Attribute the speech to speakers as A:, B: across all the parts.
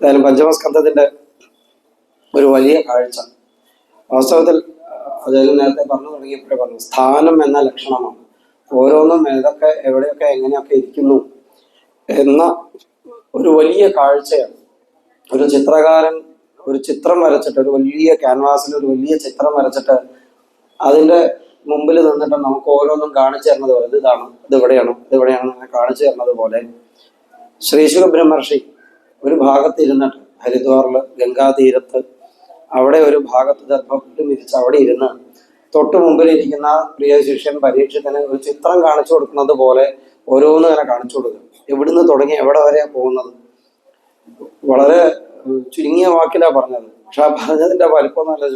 A: ഏതായാലും പഞ്ചമസ്കന്ധത്തിന്റെ ഒരു വലിയ കാഴ്ച. വാസ്തവത്തിൽ അദ്ദേഹം നേരത്തെ പറഞ്ഞു തുടങ്ങിയപ്പോഴേ പറഞ്ഞു സ്ഥാനം എന്ന ലക്ഷണമാണ്. ഓരോന്നും ഏതൊക്കെ എവിടെയൊക്കെ എങ്ങനെയൊക്കെ ഇരിക്കുന്നു എന്ന ഒരു വലിയ കാഴ്ചയാണ്. ഒരു ചിത്രകാരൻ ഒരു ചിത്രം വരച്ചിട്ട് ഒരു വലിയ ക്യാൻവാസിൽ ഒരു വലിയ ചിത്രം വരച്ചിട്ട് അതിന്റെ മുമ്പിൽ നിന്നിട്ട് നമുക്ക് ഓരോന്നും കാണിച്ചു തരുന്നത് പോലെ ഇത് ഇതാണ് ഇത് ഇവിടെയാണ് ഇത് ഇവിടെയാണ് കാണിച്ചു തരുന്നത് പോലെ ശ്രീശുഖ ബ്രഹ്മർഷി ഒരു ഭാഗത്ത് ഇരുന്നിട്ട് ഹരിദ്വാറിൽ ഗംഗാതീരത്ത് അവിടെ ഒരു ഭാഗത്ത് ദർഭപ്പെട്ട് വിരിച്ച് അവിടെ ഇരുന്ന് തൊട്ടു മുമ്പിൽ ഇരിക്കുന്ന പ്രിയ ശിഷ്യൻ പരീക്ഷത്തിന് ഒരു ചിത്രം കാണിച്ചു കൊടുക്കുന്നത് പോലെ ഓരോന്ന് തന്നെ കാണിച്ചു കൊടുക്കുക എവിടുന്ന് തുടങ്ങി എവിടെ വരെയാണ് പോകുന്നത്? വളരെ ചുരുങ്ങിയ വാക്കിലാ പറഞ്ഞത്. പക്ഷെ ആ പറഞ്ഞതിന്റെ വലിപ്പം നല്ല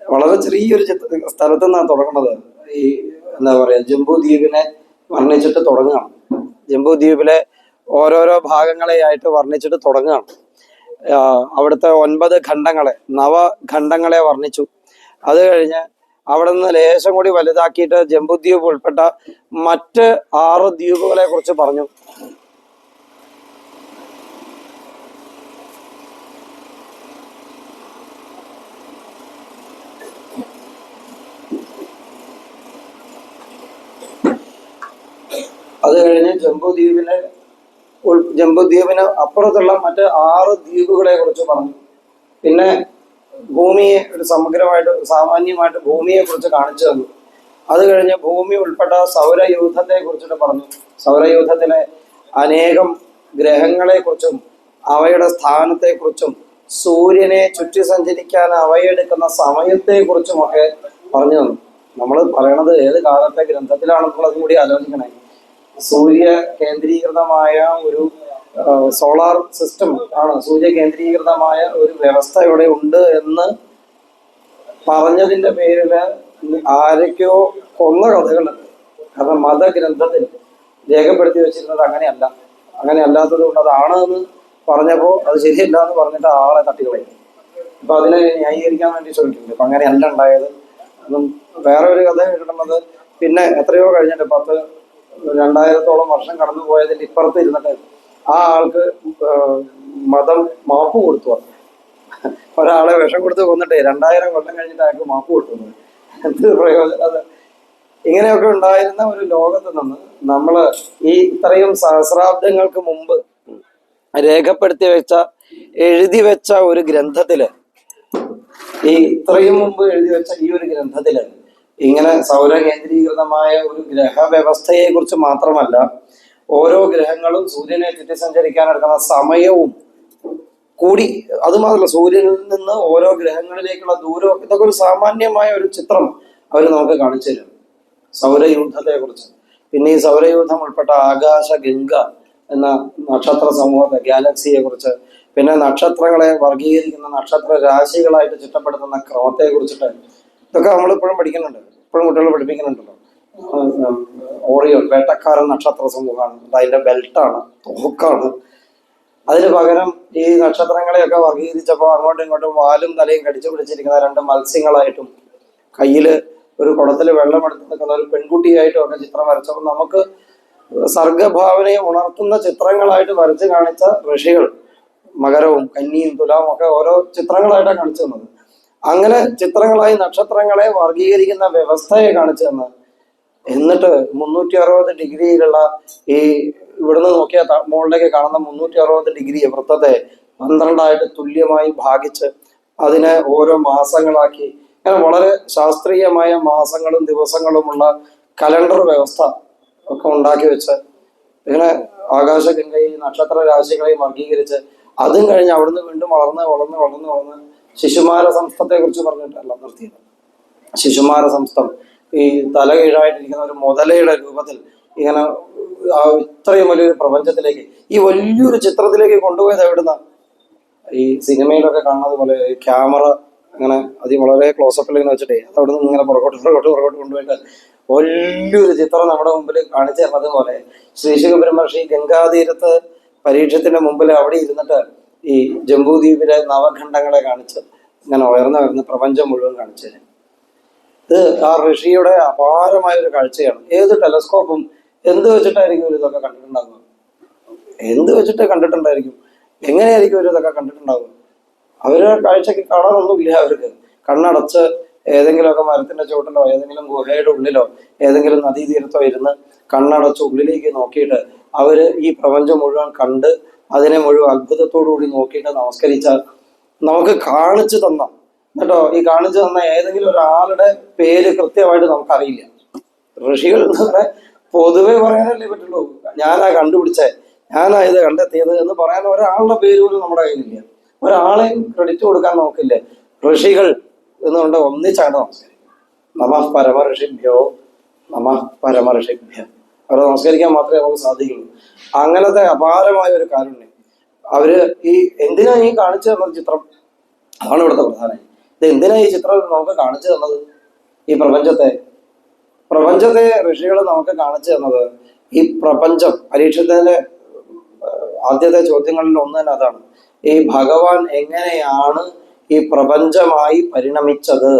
A: വളരെ ചെറിയൊരു ചിത്ര സ്ഥലത്ത് നിന്നാണ് തുടങ്ങുന്നത്. ഈ എന്താ പറയാ ജംബു ദ്വീപിനെ വർണിച്ചിട്ട് തുടങ്ങുകയാണ്. ജംബു ദ്വീപിലെ ഓരോരോ ഭാഗങ്ങളെയായിട്ട് വർണിച്ചിട്ട് തുടങ്ങുകയാണ്. അവിടുത്തെ ഒൻപത് ഖണ്ഡങ്ങളെ നവഖണ്ഡങ്ങളെ വർണിച്ചു. അത് കഴിഞ്ഞ് അവിടെ നിന്ന് ലേശം കൂടി വലുതാക്കിയിട്ട് ജംബുദ്വീപ് ഉൾപ്പെട്ട മറ്റ് ആറ് ദ്വീപുകളെ കുറിച്ച് പറഞ്ഞു. അത് കഴിഞ്ഞ് ഉൾ- ജംബുദ്വീപിന് അപ്പുറത്തുള്ള മറ്റ് ആറ് ദ്വീപുകളെ കുറിച്ച് പറഞ്ഞു. പിന്നെ ഭൂമിയെ ഒരു സമഗ്രമായിട്ട് സാമാന്യമായിട്ട് ഭൂമിയെ കുറിച്ച് കാണിച്ചു തന്നു. അത് കഴിഞ്ഞ് ഭൂമി ഉൾപ്പെട്ട സൗരയൂഥത്തെ കുറിച്ചിട്ട് പറഞ്ഞു. സൗരയൂഥത്തിലെ അനേകം ഗ്രഹങ്ങളെ കുറിച്ചും അവയുടെ സ്ഥാനത്തെ കുറിച്ചും സൂര്യനെ ചുറ്റി സഞ്ചരിക്കാൻ അവയെടുക്കുന്ന സമയത്തെ കുറിച്ചുമൊക്കെ പറഞ്ഞു തന്നു. നമ്മൾ പറയണത് ഏത് കാലത്തെ ഗ്രന്ഥത്തിലാണെന്നുള്ളതും കൂടി ആലോചിക്കണേ. സൂര്യ കേന്ദ്രീകൃതമായ ഒരു സോളാർ സിസ്റ്റം ആണ്. സൂര്യ കേന്ദ്രീകൃതമായ ഒരു വ്യവസ്ഥ ഇവിടെ ഉണ്ട് എന്ന് പറഞ്ഞതിന്റെ പേരിൽ ആരൊക്കെയോ കൊന്ന കഥകളുണ്ട്. കാരണം മതഗ്രന്ഥത്തിൽ രേഖപ്പെടുത്തി വെച്ചിരുന്നത് അങ്ങനെയല്ല. അങ്ങനെ അല്ലാത്തത് കൊണ്ട് അതാണ് എന്ന് പറഞ്ഞപ്പോൾ അത് ശരിയല്ല എന്ന് പറഞ്ഞിട്ട് ആളെ തട്ടികളയും അപ്പൊ അതിനെ ന്യായീകരിക്കാൻ വേണ്ടി ശ്രമിക്കുന്നുണ്ട്. അങ്ങനെ അങ്ങനെയല്ല ഉണ്ടായത്. അതും വേറെ ഒരു കഥ കിട്ടുന്നത് പിന്നെ എത്രയോ കഴിഞ്ഞിട്ട് പത്ത് രണ്ടായിരത്തോളം വർഷം കടന്നു പോയതിന്റെ ഇപ്പുറത്ത് ഇരുന്നിട്ട് ആ ആൾക്ക് മതം മാപ്പ് കൊടുത്തു വന്നു ഒരാളെ വിഷം കൊടുത്ത് കൊന്നിട്ട് രണ്ടായിരം കൊല്ലം കഴിഞ്ഞിട്ട് അയാൾക്ക് മാപ്പ് കൊടുത്തു എന്ത് പ്രയോജനം അത്? ഇങ്ങനെയൊക്കെ ഉണ്ടായിരുന്ന ഒരു ലോകത്ത് നിന്ന് നമ്മൾ ഈ ഇത്രയും സഹസ്രാബ്ദങ്ങൾക്ക് മുമ്പ് രേഖപ്പെടുത്തി വെച്ച എഴുതി വെച്ച ഒരു ഗ്രന്ഥത്തിൽ ഈ ഇത്രയും മുമ്പ് എഴുതി വെച്ച ഈ ഒരു ഗ്രന്ഥത്തിൽ ഇങ്ങനെ സൗര കേന്ദ്രീകൃതമായ ഒരു ഗ്രഹ വ്യവസ്ഥയെ കുറിച്ച് മാത്രമല്ല ഓരോ ഗ്രഹങ്ങളും സൂര്യനെ ചുറ്റി സഞ്ചരിക്കാൻ എടുക്കുന്ന സമയവും കൂടി അതുമാത്രമല്ല സൂര്യനിൽ നിന്ന് ഓരോ ഗ്രഹങ്ങളിലേക്കുള്ള ദൂരവും ഇതൊക്കെ ഒരു സാമാന്യമായ ഒരു ചിത്രം അവർ നമുക്ക് കാണിച്ചു തരും സൗരയൂഥത്തെ കുറിച്ച് പിന്നെ ഈ സൗരയൂഥം ഉൾപ്പെട്ട ആകാശ ഗംഗ എന്ന നക്ഷത്ര സമൂഹത്തെ ഗാലക്സിയെ കുറിച്ച് പിന്നെ നക്ഷത്രങ്ങളെ വർഗീകരിക്കുന്ന നക്ഷത്ര രാശികളായിട്ട് ചിട്ടപ്പെടുത്തുന്ന ക്രമത്തെ കുറിച്ചിട്ട് ഇതൊക്കെ നമ്മൾ ഇപ്പോഴും പഠിക്കുന്നുണ്ട്. ഇപ്പോഴും കുട്ടികൾ പഠിപ്പിക്കുന്നുണ്ടല്ലോ. ഓറിയോ വേട്ടക്കാരൻ നക്ഷത്ര സമൂഹമാണ്. അതിന്റെ ബെൽറ്റാണ് തോക്കാണ്. അതിന് പകരം ഈ നക്ഷത്രങ്ങളെയൊക്കെ വർഗീകരിച്ചപ്പോൾ അങ്ങോട്ടും ഇങ്ങോട്ടും വാലും തലയും കടിച്ചു പിടിച്ചിരിക്കുന്ന രണ്ട് മത്സ്യങ്ങളായിട്ടും കയ്യിൽ ഒരു കുടത്തിൽ വെള്ളം എടുത്ത് നിൽക്കുന്ന ഒരു പെൺകുട്ടിയായിട്ടും ഒക്കെ ചിത്രം വരച്ചപ്പോൾ നമുക്ക് സർഗഭാവനയെ ഉണർത്തുന്ന ചിത്രങ്ങളായിട്ട് വരച്ച് കാണിച്ച ഋഷികൾ മകരവും കന്നിയും തുലാവും ഒക്കെ ഓരോ ചിത്രങ്ങളായിട്ടാണ് കാണിച്ചു തന്നത്. അങ്ങനെ ചിത്രങ്ങളായി നക്ഷത്രങ്ങളെ വർഗീകരിക്കുന്ന വ്യവസ്ഥയെ കാണിച്ചു തന്നെ. എന്നിട്ട് മുന്നൂറ്റി അറുപത് ഡിഗ്രിയിലുള്ള ഈ ഇവിടുന്ന് നോക്കിയാൽ മുകളിലേക്ക് കാണുന്ന മുന്നൂറ്റി അറുപത് ഡിഗ്രി വൃത്തത്തെ പന്ത്രണ്ടായിട്ട് തുല്യമായി ഭാഗിച്ച് അതിനെ ഓരോ മാസങ്ങളാക്കി. അങ്ങനെ വളരെ ശാസ്ത്രീയമായ മാസങ്ങളും ദിവസങ്ങളുമുള്ള കലണ്ടർ വ്യവസ്ഥ ഒക്കെ ഉണ്ടാക്കി വെച്ച് ഇങ്ങനെ ആകാശഗംഗയും നക്ഷത്ര രാശികളെയും വർഗീകരിച്ച് അതും കഴിഞ്ഞ് അവിടുന്ന് വീണ്ടും വളർന്ന് വളർന്ന് വളർന്ന് വളർന്ന് ശിശുമാര സംസ്ഥത്തെ കുറിച്ച് പറഞ്ഞിട്ടല്ല നിർത്തിയത്. ശിശുമാര സംസ്ഥം ഈ തല കീഴായിട്ടിരിക്കുന്ന ഒരു മുതലയുടെ രൂപത്തിൽ ഇങ്ങനെ ആ ഇത്രയും വലിയൊരു പ്രപഞ്ചത്തിലേക്ക് ഈ വലിയൊരു ചിത്രത്തിലേക്ക് കൊണ്ടുപോയത് എവിടുന്ന ഈ സിനിമയിലൊക്കെ കാണുന്നത് പോലെ ക്യാമറ അങ്ങനെ അതി വളരെ ക്ലോസപ്പിൽ ഇങ്ങനെ വെച്ചിട്ടേ അത് നിന്ന് ഇങ്ങനെ പുറകോട്ട് പുറകോട്ട് പുറകോട്ട് കൊണ്ടുപോയിട്ട് വലിയൊരു ചിത്രം നമ്മുടെ മുമ്പിൽ കാണിച്ചു തരുന്നത് പോലെ ശ്രീശുഖ ബ്രഹ്മർഷി ഗംഗാതീരത്ത് പരീക്ഷത്തിന്റെ മുമ്പിൽ അവിടെ ഇരുന്നിട്ട് ഈ ജംബൂദ്വീപിലെ നവഖണ്ഡങ്ങളെ കാണിച്ച് ഇങ്ങനെ ഉയർന്നു വരുന്ന പ്രപഞ്ചം മുഴുവൻ കാണിച്ചു ഇത് ആ ഋഷിയുടെ അപാരമായ ഒരു കാഴ്ചയാണ്. ഏത് ടെലസ്കോപ്പും എന്ത് വെച്ചിട്ടായിരിക്കും ഒരു ഇതൊക്കെ കണ്ടിട്ടുണ്ടാകുന്നത് എന്ത് വെച്ചിട്ട് കണ്ടിട്ടുണ്ടായിരിക്കും? എങ്ങനെയായിരിക്കും ഒരു ഇതൊക്കെ കണ്ടിട്ടുണ്ടാകുന്നത് അവർ കാഴ്ചക്ക് കാണാനൊന്നുമില്ല അവർക്ക്. കണ്ണടച്ച് ഏതെങ്കിലുമൊക്കെ മരത്തിന്റെ ചുവട്ടിലോ ഏതെങ്കിലും ഗുഹയുടെ ഉള്ളിലോ ഏതെങ്കിലും നദീതീരത്തോ ഇരുന്ന് കണ്ണടച്ച് ഉള്ളിലേക്ക് നോക്കിയിട്ട് അവർ ഈ പ്രപഞ്ചം മുഴുവൻ കണ്ട് അതിനെ മുഴുവൻ അത്ഭുതത്തോടുകൂടി നോക്കിയിട്ട് നമസ്കരിച്ചാൽ നമുക്ക് കാണിച്ചു തന്ന കേട്ടോ ഈ കാണിച്ചു തന്ന ഏതെങ്കിലും ഒരാളുടെ പേര് കൃത്യമായിട്ട് നമുക്കറിയില്ല. ഋഷികൾ എന്ന് പറയാൻ പൊതുവെ പറയാനല്ലേ പറ്റുള്ളൂ. ഞാനാ കണ്ടുപിടിച്ചേ. ഞാനാ ഇത് കണ്ടെത്തിയത് എന്ന് പറയാൻ ഒരാളുടെ പേര് പോലും നമ്മുടെ കയ്യിലില്ല. ഒരാളെയും ക്രെഡിറ്റ് കൊടുക്കാൻ നോക്കില്ലേ ഋഷികൾ എന്നുകൊണ്ട് ഒന്നിച്ചാണ് നമസ്കരിക്കുന്നത്. നമ പരമ ഋഷിഭ്യോ നമ പരമ ഋഷിഭ്യ അവരെ നമസ്കരിക്കാൻ മാത്രമേ നമുക്ക് സാധിക്കുള്ളൂ. അങ്ങനത്തെ അപാരമായ ഒരു കാരുണ്യം. അവർ ഈ എന്തിനാ ഈ കാണിച്ചു തന്ന ചിത്രം? അതാണ് ഇവിടുത്തെ പ്രധാനം. ഇത് എന്തിനാ ഈ ചിത്രം നമുക്ക് കാണിച്ചു തന്നത് ഈ പ്രപഞ്ചത്തെ പ്രപഞ്ചത്തെ ഋഷികൾ നമുക്ക് കാണിച്ചു തന്നത് ഈ പ്രപഞ്ചം പരീക്ഷത്തിന്റെ ആദ്യത്തെ ചോദ്യങ്ങളിൽ ഒന്ന് തന്നെ അതാണ്. ഈ ഭഗവാൻ എങ്ങനെയാണ് ഈ പ്രപഞ്ചമായി പരിണമിച്ചത്?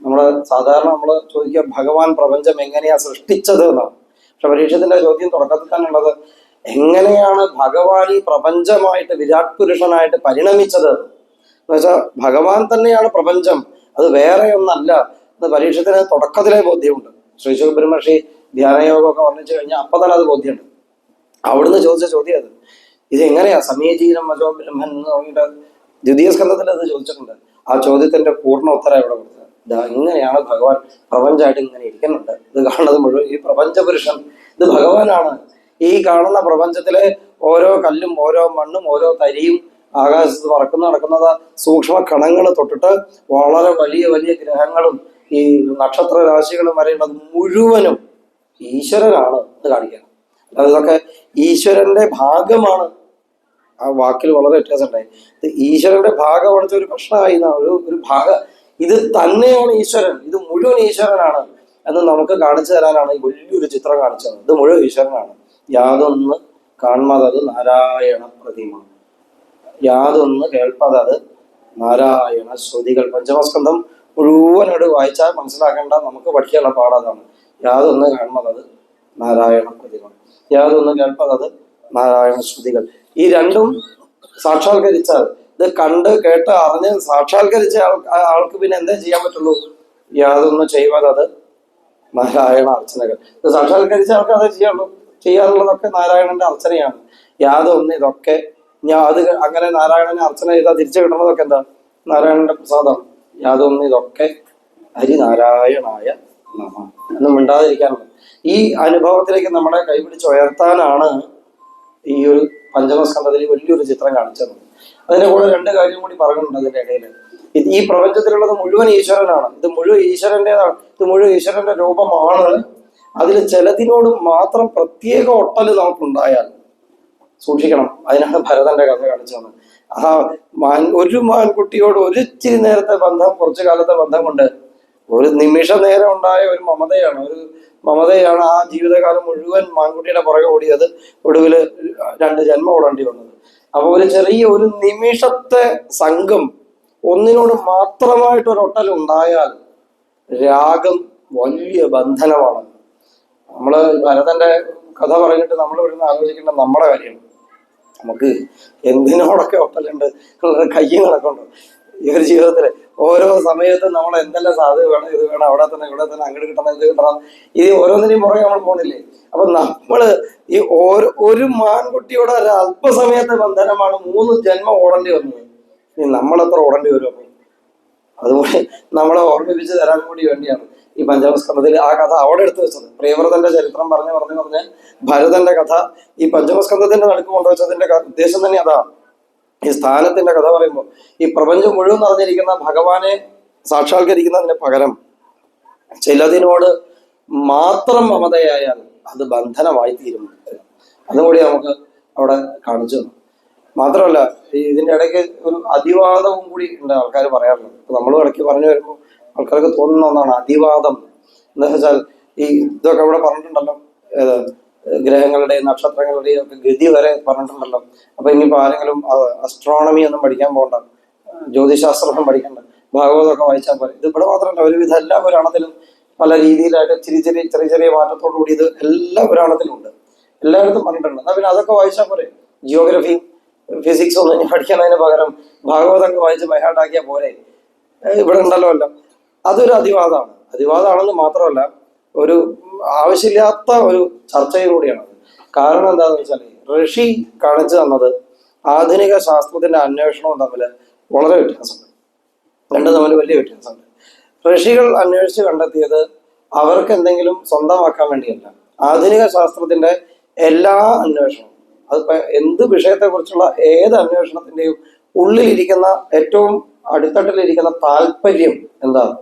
A: നമ്മൾ സാധാരണ നമ്മൾ ചോദിക്കുക ഭഗവാൻ പ്രപഞ്ചം എങ്ങനെയാ സൃഷ്ടിച്ചത് എന്നാണ്. പക്ഷെ ചോദ്യം തുടക്കത്തിൽ തന്നെ ഉള്ളത് എങ്ങനെയാണ് ഭഗവാൻ ഈ പ്രപഞ്ചമായിട്ട് വിരാട് പുരുഷനായിട്ട് പരിണമിച്ചത്? എന്ന് വെച്ചാൽ ഭഗവാൻ തന്നെയാണ് പ്രപഞ്ചം അത് വേറെ ഒന്നല്ല എന്ന് പരീക്ഷത്തിന് തുടക്കത്തിലെ ബോധ്യമുണ്ട്. ശ്രീ സുബ്രഹ്മർഷി ധ്യാനയോഗമൊക്കെ വർണിച്ചു കഴിഞ്ഞാൽ അപ്പൊ തന്നെ അത് ബോധ്യമുണ്ട്. അവിടുന്ന് ചോദിച്ച ചോദ്യം അത്. ഇത് എങ്ങനെയാ സമീചീനം മജോ ബ്രഹ്മൻ എന്ന് പറഞ്ഞിട്ട് ദ്വിതീയ സ്കന്ധത്തിൽ അത് ചോദിച്ചിട്ടുണ്ട്. ആ ചോദ്യത്തിന്റെ പൂർണ ഉത്തരം ഇവിടെ കൊടുത്തത്? ഇങ്ങനെയാണ് ഭഗവാൻ. പ്രപഞ്ചമായിട്ട് ഇങ്ങനെ ഇരിക്കുന്നുണ്ട്. ഇത് കാണുന്നത് മുഴുവൻ ഈ പ്രപഞ്ച പുരുഷൻ ഇത് ഭഗവാനാണ്. ഈ കാണുന്ന പ്രപഞ്ചത്തിലെ ഓരോ കല്ലും ഓരോ മണ്ണും ഓരോ തരിയും ആകാശത്ത് പറക്കുന്ന നടക്കുന്നത് സൂക്ഷ്മ കണങ്ങൾ തൊട്ടിട്ട് വളരെ വലിയ വലിയ ഗ്രഹങ്ങളും ഈ നക്ഷത്ര രാശികളും വരെയുള്ളത് മുഴുവനും ഈശ്വരനാണ് എന്ന് കാണിക്കണം. അല്ലാതെ ഇതൊക്കെ ഈശ്വരന്റെ ഭാഗമാണ്. ആ വാക്കിൽ വളരെ വ്യത്യാസം ഉണ്ടായി ഈശ്വരന്റെ ഭാഗമാണ് ഒരു പ്രശ്നമായി. ഒരു ഒരു ഭാഗ ഇത് തന്നെയാണ് ഈശ്വരൻ. ഇത് മുഴുവൻ ഈശ്വരനാണ് എന്ന് നമുക്ക് കാണിച്ചു തരാനാണ് ഈ വലിയൊരു ചിത്രം കാണിച്ചത്. ഇത് മുഴുവൻ ഈശ്വരനാണ്. യാതൊന്ന് കാൺമതത് നാരായണ പ്രതിമ. യാതൊന്ന് കേൾപ്പതത് നാരായണ ശ്രുതികൾ. പഞ്ചമസ്കന്ധം മുഴുവനോട് വായിച്ചാൽ മനസ്സിലാക്കേണ്ട നമുക്ക് പഠിക്കാനുള്ള പാടാതാണ് യാതൊന്ന് കാൺമതത് നാരായണ പ്രതിമ. യാതൊന്ന് കേൾപ്പതത് നാരായണ ശ്രുതികൾ. ഈ രണ്ടും സാക്ഷാത്കരിച്ചാൽ ഇത് കണ്ട് കേട്ട് അറിഞ്ഞ് സാക്ഷാത്കരിച്ച ആൾ ആൾക്ക് പിന്നെ എന്തേ ചെയ്യാൻ പറ്റുള്ളൂ? യാതൊന്നും ചെയ്യുവാൻ അത് നാരായണ അർച്ചനകൾ. ഇത് സാക്ഷാത്കരിച്ച ആൾക്ക് അതേ ചെയ്യാനുള്ളൂ ചെയ്യാറുള്ളതൊക്കെ നാരായണന്റെ അർച്ചനയാണ്. യാതൊന്ന് ഇതൊക്കെ ഞാൻ അത് അങ്ങനെ നാരായണനെ അർച്ചന ചെയ്താൽ തിരിച്ചു കിട്ടുന്നതൊക്കെ എന്താ? നാരായണന്റെ പ്രസാദം. യാതൊന്ന് ഇതൊക്കെ ഹരിനാരായണായ നമ. എന്ന് മിണ്ടാതിരിക്കാനുള്ളത് ഈ അനുഭവത്തിലേക്ക് നമ്മളെ കൈപിടിച്ച് ഉയർത്താനാണ് ഈ ഒരു പഞ്ചമസ്കന്ധത്തിൽ വലിയൊരു ചിത്രം കാണിച്ചത്. അതിന്റെ കൂടെ രണ്ട് കാര്യം കൂടി പറയുന്നുണ്ട് അതിന്റെ ഇടയിൽ ഈ പ്രപഞ്ചത്തിലുള്ളത് മുഴുവൻ ഈശ്വരനാണ്. ഇത് മുഴുവൻ ഈശ്വരന്റെതാണ് ഇത് മുഴുവൻ ഈശ്വരന്റെ രൂപമാണ്. അതിൽ ചിലതിനോട് മാത്രം പ്രത്യേക ഒട്ടൽ നമുക്കുണ്ടായാൽ സൂക്ഷിക്കണം. അതിനാണ് ഭരതന്റെ കഥ കാണിച്ചത്. ആ മാൻ ഒരു മാൻകുട്ടിയോട് ഒരു ഇച്ചിരി നേരത്തെ ബന്ധം കുറച്ചു കാലത്തെ ബന്ധം കൊണ്ട് ഒരു നിമിഷ നേരം ഉണ്ടായ ഒരു മമതയാണ്. ഒരു മമതയാണ് ആ ജീവിതകാലം മുഴുവൻ മാൻകുട്ടിയുടെ പുറകെ ഓടിയത്. ഒടുവിൽ രണ്ട് ജന്മം ഓടേണ്ടി വന്നത്. അപ്പൊ ഒരു ചെറിയ ഒരു നിമിഷത്തെ സംഘം ഒന്നിനോട് മാത്രമായിട്ട് ഒരൊട്ടൽ ഉണ്ടായാൽ രാഗം വലിയ ബന്ധനമാണ്. നമ്മൾ ഭരതന്റെ കഥ പറഞ്ഞിട്ട് നമ്മൾ ഇവിടുന്ന് ആലോചിക്കേണ്ട നമ്മുടെ കാര്യമാണ് നമുക്ക് എന്തിനോടൊക്കെ ഒട്ടലുണ്ട്? കയ്യും കണക്കുണ്ട് ഈ ഒരു ഓരോ സമയത്തും നമ്മൾ എന്തെല്ലാം സാധ്യത വേണം ഇത് വേണം അവിടെ തന്നെ ഇവിടെ തന്നെ അങ്ങോട്ട് കിട്ടണം ഇത് കിട്ടണം. ഇത് ഓരോന്നിനെയും പുറകെ നമ്മൾ പോണില്ലേ? അപ്പൊ നമ്മൾ ഈ ഓരോ ഒരു മാൻകുട്ടിയുടെ ഒരു അല്പസമയത്തെ ബന്ധനമാണ് മൂന്ന് ജന്മം ഓടേണ്ടി വന്നത്. ഇനി നമ്മളെത്ര ഓടേണ്ടി വരും അപ്പം? അതുപോലെ നമ്മളെ ഓർമ്മിപ്പിച്ച് തരാൻ കൂടി വേണ്ടിയാണ് ഈ പഞ്ചമസ്കന്ധത്തിൽ ആ കഥ അവിടെ എടുത്തു വെച്ചത്. പ്രിയവ്രതന്റെ ചരിത്രം പറഞ്ഞു പറഞ്ഞു പറഞ്ഞ് ഭരതന്റെ കഥ ഈ പഞ്ചമസ്കന്ധത്തിന്റെ നടുക്ക് കൊണ്ടുവച്ചതിന്റെ ഉദ്ദേശം തന്നെ അതാ. ഈ സ്ഥാനത്തിന്റെ കഥ പറയുമ്പോൾ ഈ പ്രപഞ്ചം മുഴുവൻ നിറഞ്ഞിരിക്കുന്ന ഭഗവാനെ സാക്ഷാത്കരിക്കുന്നതിന് പകരം ചിലതിനോട് മാത്രം മമതയായാൽ അത് ബന്ധനമായി തീരും അതും കൂടി നമുക്ക് അവിടെ കാണിച്ചു മാത്രമല്ല ഇതിന്റെ ഇടയ്ക്ക് ഒരു അതിവാദവും കൂടി ഉണ്ട് ആൾക്കാർ പറയാറുണ്ട്. നമ്മൾ ഇടയ്ക്ക് പറഞ്ഞു വരുമ്പോൾ ആൾക്കാർക്ക് തോന്നുന്ന ഒന്നാണ് അതിവാദം എന്താ വെച്ചാൽ ഈ ഇതൊക്കെ ഇവിടെ പറഞ്ഞിട്ടുണ്ടല്ലോ. ഏത് ഗ്രഹങ്ങളുടെയും നക്ഷത്രങ്ങളുടെയും ഒക്കെ ഗതി വരെ പറഞ്ഞിട്ടുണ്ടല്ലോ. അപ്പൊ ഇനിയിപ്പോ ആരെങ്കിലും അസ്ട്രോണമി ഒന്നും പഠിക്കാൻ പോകണ്ട. ജ്യോതിശാസ്ത്രം പഠിക്കണ്ട. ഭാഗവതമൊക്കെ വായിച്ചാൽ പോലെ ഇത് ഇവിടെ മാത്രമല്ല ഒരുവിധം എല്ലാ പുരാണത്തിലും പല രീതിയിലായിട്ട് ചെറിയ ചെറിയ ചെറിയ ചെറിയ മാറ്റത്തോടു കൂടി ഇത് എല്ലാ പുരാണത്തിലും ഉണ്ട്. എല്ലായിടത്തും പറഞ്ഞിട്ടുണ്ട്. എന്നാൽ പിന്നെ അതൊക്കെ വായിച്ചാൽ പോരെ. ജിയോഗ്രഫി ഫിസിക്സ് ഒന്നും ഇനി പഠിക്കുന്നതിന് പകരം ഭാഗവതമൊക്കെ വായിച്ച് ബൈഹാട്ടാക്കിയാൽ ഏഹ് ഇവിടെ ഉണ്ടല്ലോ അല്ല അതൊരു അതിവാദമാണ് അതിവാദമാണെന്ന് മാത്രമല്ല ഒരു ആവശ്യമില്ലാത്ത ഒരു ചർച്ചയും കാരണം എന്താണെന്ന് വെച്ചാൽ ഋഷി കാണിച്ചു തന്നത് ആധുനിക ശാസ്ത്രത്തിന്റെ അന്വേഷണവും തമ്മിൽ വളരെ വ്യത്യാസമുണ്ട്. രണ്ടും തമ്മിൽ വലിയ വ്യത്യാസമുണ്ട്. ഋഷികൾ അന്വേഷിച്ച് കണ്ടെത്തിയത് അവർക്ക് എന്തെങ്കിലും സ്വന്തമാക്കാൻ വേണ്ടിയല്ല. ആധുനിക ശാസ്ത്രത്തിന്റെ എല്ലാ അന്വേഷണവും അത് എന്ത് വിഷയത്തെക്കുറിച്ചുള്ള ഏത് അന്വേഷണത്തിന്റെയും ഉള്ളിലിരിക്കുന്ന ഏറ്റവും അടിത്തട്ടിലിരിക്കുന്ന താല്പര്യം എന്താണ്?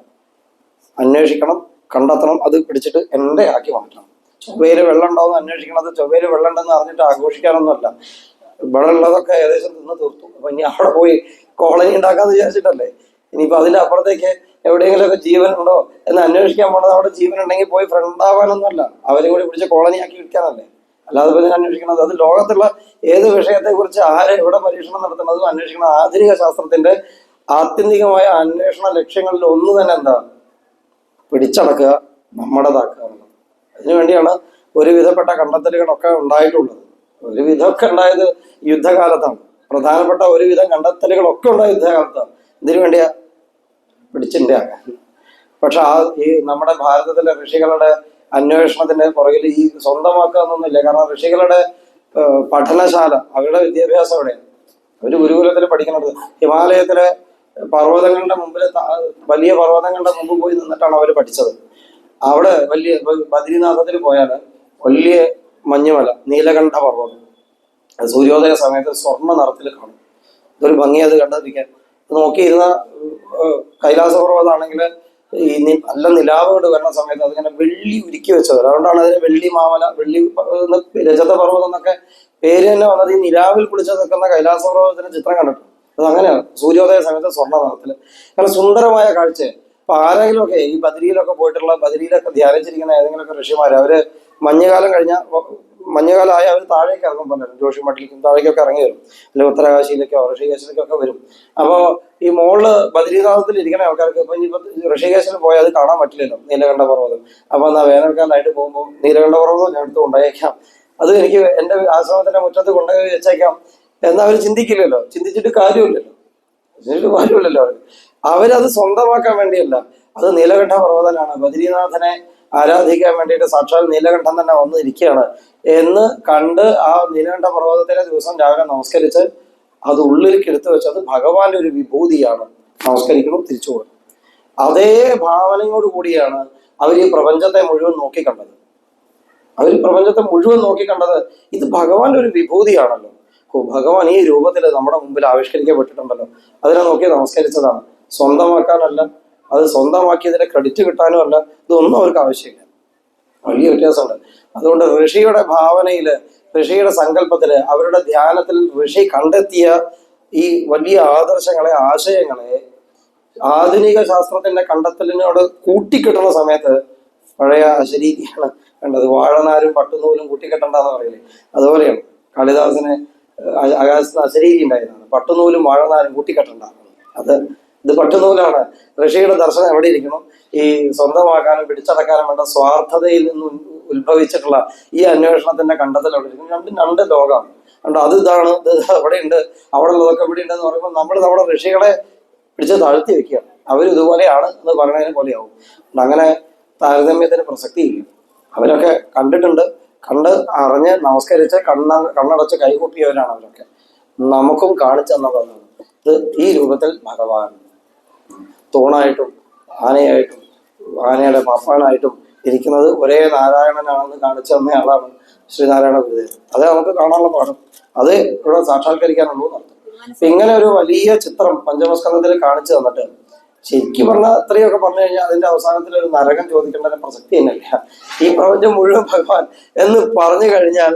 A: അന്വേഷിക്കണം കണ്ടെത്തണം. അത് പിടിച്ചിട്ട് എന്റെ ആക്കി മാറ്റണം ചൊവ്വയിൽ വെള്ളം ഉണ്ടാവും അന്വേഷിക്കണത് ചൊവ്വയിൽ വെള്ളം ഉണ്ടെന്ന് അറിഞ്ഞിട്ട് ആഘോഷിക്കാനൊന്നുമല്ല. ഇവിടെ ഉള്ളതൊക്കെ ഏകദേശം നിന്ന് തീർത്തു. അപ്പൊ ഇനി അവിടെ പോയി കോളനി ഉണ്ടാക്കാന്ന് വിചാരിച്ചിട്ടല്ലേ? ഇനിയിപ്പോ അതിന്റെ അപ്പുറത്തേക്ക് എവിടെയെങ്കിലുമൊക്കെ ജീവൻ ഉണ്ടോ എന്ന് അന്വേഷിക്കാൻ പോണത് അവിടെ ജീവൻ ഉണ്ടെങ്കിൽ പോയി ഫ്രണ്ട് ആവാനൊന്നുമല്ല അവരും കൂടി പിടിച്ച് കോളനിയാക്കി വിൽക്കാനല്ലേ? അല്ലാതെ പിന്നെ അന്വേഷിക്കണത് അത് ലോകത്തുള്ള ഏത് വിഷയത്തെ കുറിച്ച് ആരെ എവിടെ പരീക്ഷണം നടത്തുന്നതും അന്വേഷിക്കണം ആധുനിക ശാസ്ത്രത്തിന്റെ ആത്യന്തികമായ അന്വേഷണ ലക്ഷ്യങ്ങളിൽ ഒന്ന് തന്നെ എന്താ പിടിച്ചടക്കുക നമ്മുടേതാക്കുക എന്നുള്ളത്. അതിനുവേണ്ടിയാണ് ഒരുവിധപ്പെട്ട കണ്ടെത്തലുകളൊക്കെ ഉണ്ടായിട്ടുള്ളത്. ഒരുവിധമൊക്കെ ഉണ്ടായത് യുദ്ധകാലത്താണ്. പ്രധാനപ്പെട്ട ഒരുവിധം കണ്ടെത്തലുകളൊക്കെ ഉണ്ടായ യുദ്ധകാലത്താണ്. ഇതിനു വേണ്ടിയാ പിടിച്ചിന്റെ പക്ഷെ ആ ഈ നമ്മുടെ ഭാരതത്തിലെ ഋഷികളുടെ അന്വേഷണത്തിന്റെ പുറകിൽ ഈ സ്വന്തമാക്കുക എന്നൊന്നുമില്ല. കാരണം ഋഷികളുടെ പഠനശാല അവരുടെ വിദ്യാഭ്യാസം എവിടെയാണ്? അവർ ഗുരുകുലത്തിൽ പഠിക്കുന്നത് ഹിമാലയത്തിലെ പർവതങ്ങളുടെ മുമ്പിൽ വലിയ പർവതങ്ങളുടെ മുമ്പ് പോയി നിന്നിട്ടാണ് അവർ പഠിച്ചത്. അവിടെ വലിയ ബദ്രീനാഥത്തിൽ പോയാൽ വലിയ മഞ്ഞുമല നീലകണ്ഠ പർവതം. സൂര്യോദയ സമയത്ത് സ്വർണ നിറത്തിൽ കാണും. ഇതൊരു ഭംഗി അത് കണ്ടിരിക്കാൻ നോക്കിയിരുന്ന കൈലാസ പർവതമാണെങ്കിൽ ഈ നല്ല നിലാവ് കൊണ്ട് വരുന്ന സമയത്ത് അതിങ്ങനെ വെള്ളി ഉരുക്കി വെച്ചത് അതുകൊണ്ടാണ് അതിന് വെള്ളി മാമല വെള്ളി രജത പർവതം എന്നൊക്കെ പേര് തന്നെ വന്നത്. ഈ നിലാവിൽ കുളിച്ച് നിൽക്കുന്ന കൈലാസ പർവതത്തിന്റെ ചിത്രം കണ്ടിട്ടുണ്ട്. അത് അങ്ങനെയാണ് സൂര്യോദയ സമയത്ത് സ്വർണ നിറത്തിൽ കാരണം സുന്ദരമായ കാഴ്ച. അപ്പൊ ആരെങ്കിലും ഒക്കെ ഈ ബദരിയിലൊക്കെ പോയിട്ടുള്ള ബദരിയിലൊക്കെ ധ്യാനിച്ചിരിക്കുന്ന ഏതെങ്കിലുമൊക്കെ ഋഷിമാർ അവർ മഞ്ഞുകാലം കഴിഞ്ഞ മഞ്ഞുകാലമായ അവർ താഴേക്ക് ഇറങ്ങും പറഞ്ഞു ജോഷി മട്ടിലേക്കും താഴേക്കൊക്കെ ഇറങ്ങി വരും. അല്ലെങ്കിൽ ഉത്തരകാശിയിലേക്കോ ഋഷികേശിലേക്കോ ഒക്കെ വരും. അപ്പോ ഈ മോൾ ബദ്രീനാഥത്തിൽ ഇരിക്കുന്ന ആൾക്കാർക്ക് ഇപ്പൊ ഇനിയിപ്പോ ഋഷികേശിൽ പോയാൽ അത് കാണാൻ പറ്റില്ലല്ലോ നീലകണ്ഠ പർവതം അപ്പൊ എന്നാ വേനൽക്കാലായിട്ട് പോകുമ്പോൾ നീലകണ്ഠ പർവതം ഞാൻ എടുത്ത് കൊണ്ടുപോയേക്കാം. അത് എനിക്ക് എന്റെ ആശ്രമത്തിന്റെ മുറ്റത്ത് കൊണ്ടുപോയി വെച്ചേക്കാം. എന്ന് അവർ ചിന്തിക്കില്ലല്ലോ. ചിന്തിച്ചിട്ട് കാര്യമില്ലല്ലോ. ചിന്തിച്ചിട്ട് കാര്യമില്ലല്ലോ അവർ അവരത് സ്വന്തമാക്കാൻ വേണ്ടിയല്ല. അത് നീലകണ്ഠ പർവതനാണ് ബദ്രീനാഥനെ ആരാധിക്കാൻ വേണ്ടിയിട്ട് സാക്ഷാൽ നീലകണ്ഠം തന്നെ വന്നിരിക്കുകയാണ് എന്ന് കണ്ട് ആ നീലകണ്ഠ പർവതത്തിലെ ദിവസം രാവിലെ നമസ്കരിച്ച് അത് ഉള്ളിലേക്ക് എടുത്തു വെച്ചത് ഭഗവാന്റെ ഒരു വിഭൂതിയാണ്. നമസ്കരിക്കണം തിരിച്ചു കൊടുക്കും അതേ ഭാവനയോട് കൂടിയാണ് അവർ ഈ പ്രപഞ്ചത്തെ മുഴുവൻ നോക്കിക്കണ്ടത്. അവർ പ്രപഞ്ചത്തെ മുഴുവൻ നോക്കിക്കണ്ടത് ഇത് ഭഗവാന്റെ ഒരു വിഭൂതിയാണല്ലോ. ഭഗവാൻ ഈ രൂപത്തിൽ നമ്മുടെ മുമ്പിൽ ആവിഷ്കരിക്കപ്പെട്ടിട്ടുണ്ടല്ലോ. അതിനെ നോക്കി നമസ്കരിച്ചതാണ്. സ്വന്തമാക്കാനല്ല അത് സ്വന്തമാക്കിയതിന്റെ ക്രെഡിറ്റ് കിട്ടാനും അല്ല ഇതൊന്നും അവർക്ക് ആവശ്യമില്ല. വലിയ വ്യത്യാസമുണ്ട്. അതുകൊണ്ട് ഋഷിയുടെ ഭാവനയിൽ ഋഷിയുടെ സങ്കല്പത്തിൽ അവരുടെ ധ്യാനത്തിൽ ഋഷി കണ്ടെത്തിയ ഈ വലിയ ആദർശങ്ങളെ ആശയങ്ങളെ ആധുനിക ശാസ്ത്രത്തിന്റെ കണ്ടെത്തലിനോട് കൂട്ടിക്കെട്ടുന്ന സമയത്ത് പഴയ അശരീതിയാണ് കണ്ടത്. വാഴനാരും പട്ടുനൂലും കൂട്ടിക്കെട്ടണ്ടെന്ന് പറയില്ലേ? അതുപോലെയാണ്. കാളിദാസന് ആകാശത്ത് അശരീരി ഉണ്ടായിരുന്നതാണ് പട്ടുനൂലും വാഴനാരും കൂട്ടിക്കെട്ടുണ്ടാകുന്നത് അത് ഇത് പട്ടുനൂലാണ്. ഋഷിയുടെ ദർശനം എവിടെ ഇരിക്കണം ഈ സ്വന്തമാക്കാനും പിടിച്ചടക്കാനും വേണ്ട സ്വാർത്ഥതയിൽ നിന്ന് ഉത്ഭവിച്ചിട്ടുള്ള ഈ അന്വേഷണത്തിന്റെ കണ്ടെത്തൽ എവിടെ രണ്ടും രണ്ട് ലോകമാണ്. കണ്ടോ അത് ഇതാണ് ഇത് അവിടെ ഉണ്ട് അവിടെ ഉള്ളതൊക്കെ ഇവിടെ ഉണ്ടെന്ന് പറയുമ്പോൾ നമ്മൾ നമ്മുടെ ഋഷികളെ പിടിച്ച് താഴ്ത്തി വെക്കുകയാണ്. അവർ ഇതുപോലെയാണ് എന്ന് പറയുന്നതിനെ പോലെയാവും. അതുകൊണ്ട് അങ്ങനെ താരതമ്യത്തിന് പ്രസക്തിയില്ല. അവരൊക്കെ കണ്ടിട്ടുണ്ട്. കണ്ട് അറിഞ്ഞ് നമസ്കരിച്ച് കണ്ണ കണ്ണടച്ച് കൈകൂട്ടിയവരാണ് അവരൊക്കെ നമുക്കും കാണിച്ചു തന്നതാണ് ഇത് ഈ രൂപത്തിൽ ഭഗവാൻ. തൂണായിട്ടും ആനയായിട്ടും ആനയുടെ പാപ്പാനായിട്ടും ഇരിക്കുന്നത് ഒരേ നാരായണനാണെന്ന് കാണിച്ചു തന്ന ആളാണ് ശ്രീനാരായണ ഗുരുദേവൻ. അത് നമുക്ക് കാണാനുള്ള പാഠം. അത് ഇവിടെ സാക്ഷാത്കരിക്കാനുള്ളൂ. ഇങ്ങനെ ഒരു വലിയ ചിത്രം പഞ്ചമസ്കന്ധത്തിൽ കാണിച്ചു തന്നിട്ട് ശരിക്കും പറഞ്ഞാൽ അത്രയൊക്കെ പറഞ്ഞു കഴിഞ്ഞാൽ അതിന്റെ അവസാനത്തിൽ ഒരു നരകം ചോദിക്കേണ്ട പ്രസക്തി തന്നെയല്ല. ഈ പ്രപഞ്ചം മുഴുവൻ ഭഗവാൻ എന്ന് പറഞ്ഞു കഴിഞ്ഞാൽ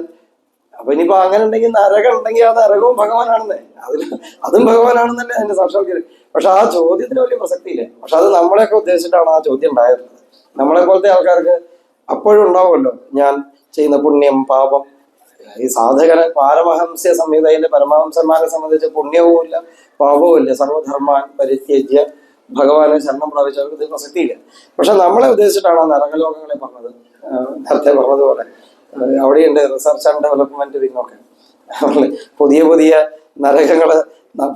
A: അപ്പൊ ഇനിയിപ്പോ അങ്ങനെ ഉണ്ടെങ്കിൽ നരകം ഉണ്ടെങ്കിൽ ആ നരകവും ഭഗവാനാണെന്നേ. അതിൽ അതും ഭഗവാനാണെന്നല്ലേ അതിന്റെ സാക്ഷാത്കാരം. പക്ഷെ ആ ചോദ്യത്തിന് വലിയ പ്രസക്തിയില്ല പക്ഷെ അത് നമ്മളെയൊക്കെ ഉദ്ദേശിച്ചിട്ടാണ് ആ ചോദ്യം ഉണ്ടായിരുന്നത്. നമ്മളെ പോലത്തെ ആൾക്കാർക്ക് അപ്പോഴും ഉണ്ടാവുമല്ലോ. ഞാൻ ചെയ്യുന്ന പുണ്യം പാപം ഈ സാധകന് പാരമഹംസ്യ സംഹിതയിലെ പരമഹംസന്മാരെ സംബന്ധിച്ച് പുണ്യവും ഇല്ല പാപവും ഇല്ല സർവധർമാൻ പരിത്യജ്യ ഭഗവാനെ ശരണം പ്രാപിച്ചവർക്ക് ഇത് പ്രസക്തിയില്ല. പക്ഷെ നമ്മളെ ഉദ്ദേശിച്ചിട്ടാണ് ആ നരകലോകങ്ങളെ പറഞ്ഞത്. നേരത്തെ പറഞ്ഞതുപോലെ. അവിടെയുണ്ട് റിസർച്ച് ആൻഡ് ഡെവലപ്മെന്റ് വിങ്ങൊക്കെ. പുതിയ പുതിയ നരകങ്ങൾ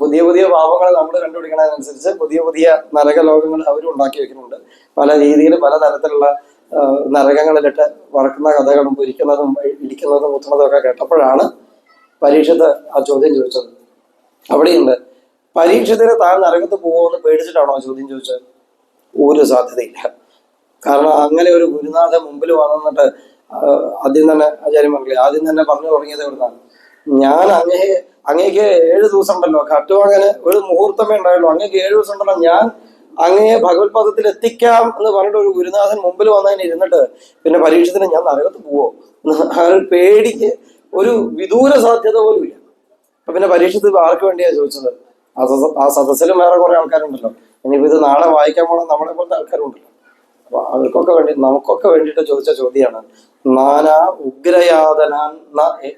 A: പുതിയ പുതിയ ഭാവങ്ങൾ നമ്മൾ കണ്ടുപിടിക്കണതിനനുസരിച്ച് പുതിയ പുതിയ നരകലോകങ്ങൾ അവർ ഉണ്ടാക്കി വെക്കുന്നുണ്ട്. പല രീതിയിൽ പല തരത്തിലുള്ള നരകങ്ങളിലിട്ട് വറക്കുന്ന കഥകളും പൊരിക്കുന്നതും ഇടിക്കുന്നതും കുത്തുന്നതും ഒക്കെ കേട്ടപ്പോഴാണ് പരീക്ഷത്ത് ആ ചോദ്യം ചോദിച്ചത്. അവിടെയുണ്ട്. പരീക്ഷത്തിന് താൻ നരകത്ത് പോകുമെന്ന് പേടിച്ചിട്ടാണോ ചോദ്യം ചോദിച്ചത്? ഒരു സാധ്യതയില്ല. കാരണം അങ്ങനെ ഒരു ഗുരുനാഥൻ മുമ്പിൽ വന്നിട്ട് ആദ്യം തന്നെ ആചാര്യം ആദ്യം തന്നെ പറഞ്ഞു തുടങ്ങിയത് എവിടുന്നാണ് ഞാൻ അങ്ങേ അങ്ങേക്ക് ഏഴ് ദിവസം ഉണ്ടല്ലോ. കട്ടുവാങ്ങന് ഒരു മുഹൂർത്തമേ ഉണ്ടായുള്ളൂ. അങ്ങേക്ക് ഏഴ് ദിവസം ഉണ്ടല്ലോ. ഞാൻ അങ്ങേ ഭഗവത് പദത്തിൽ എത്തിക്കാം എന്ന് പറഞ്ഞിട്ട് ഒരു ഗുരുനാഥൻ മുമ്പിൽ വന്നതിന് ഇരുന്നിട്ട് പിന്നെ പരീക്ഷത്തിന് ഞാൻ നരകത്ത് പോവോ? ആ പേടിക്ക് ഒരു വിദൂര സാധ്യത പോലും ഇല്ല. പിന്നെ പരീക്ഷത്തിൽ ആർക്ക് വേണ്ടിയാണ് ചോദിച്ചത്? ആ സദ- സദസ്സിലും വേറെ കുറെ ആൾക്കാരുണ്ടല്ലോ. ഇനിയിപ്പോ ഇത് നാളെ വായിക്കാൻ പോണ നമ്മളെ പോലത്തെ ആൾക്കാരുണ്ടല്ലോ. അപ്പൊ അവർക്കൊക്കെ വേണ്ടി നമുക്കൊക്കെ വേണ്ടിയിട്ട് ചോദിച്ച ചോദ്യമാണ് നാനാ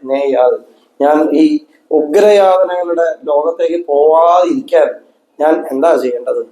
A: നേയാത് ഞാൻ ഈ ഉഗ്രയാതനകളുടെ ലോകത്തേക്ക് പോവാതിരിക്കാൻ ഞാൻ എന്താ ചെയ്യേണ്ടത്?